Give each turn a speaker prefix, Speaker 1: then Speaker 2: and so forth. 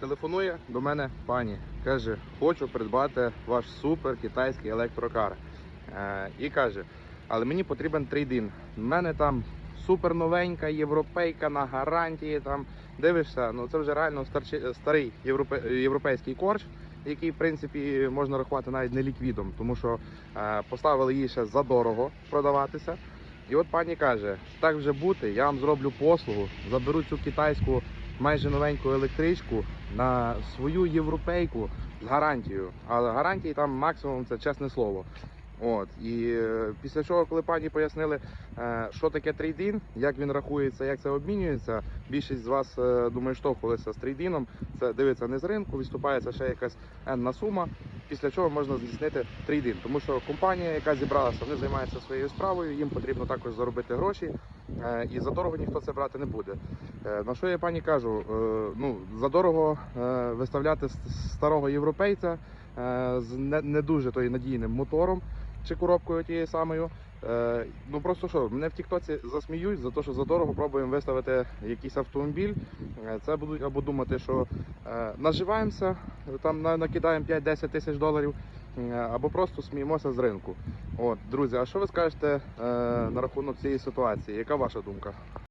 Speaker 1: Телефонує до мене пані, каже, хочу придбати ваш супер китайський електрокар. Е, і каже, але мені потрібен трейдин. У мене там супер новенька європейка на гарантії. Там дивишся, ну це вже реально старчи- старий європе- європейський корч, який в принципі можна рахувати навіть не ліквідом, тому що е, поставили її ще задорого продаватися. І от пані каже: так вже бути, я вам зроблю послугу, заберу цю китайську майже новеньку електричку на свою європейку з гарантією. Але гарантії там максимум це чесне слово. От і е, після чого, коли пані пояснили, е, що таке трейдин, як він рахується, як це обмінюється. Більшість з вас е, думаю, штовхнулися з трейдином. Це дивиться не з ринку, виступається ще якась енна сума. Після чого можна здійснити трейдинг. Тому що компанія, яка зібралася, вони займаються своєю справою. Їм потрібно також заробити гроші, е, і за дорого ніхто це брати не буде. Е, На що я пані кажу? е, Ну задорого дорого виставляти старого європейця з не дуже той надійним мотором чи коробкою тією самою. Е, Ну просто що, мене в Тіктоці засміють за те, що задорого пробуємо виставити якийсь автомобіль. Е, Це будуть або думати, що е, наживаємося, там накидаємо 5-10 тисяч доларів, е, або просто сміємося з ринку. От, друзі, а що ви скажете е, на рахунок цієї ситуації? Яка ваша думка?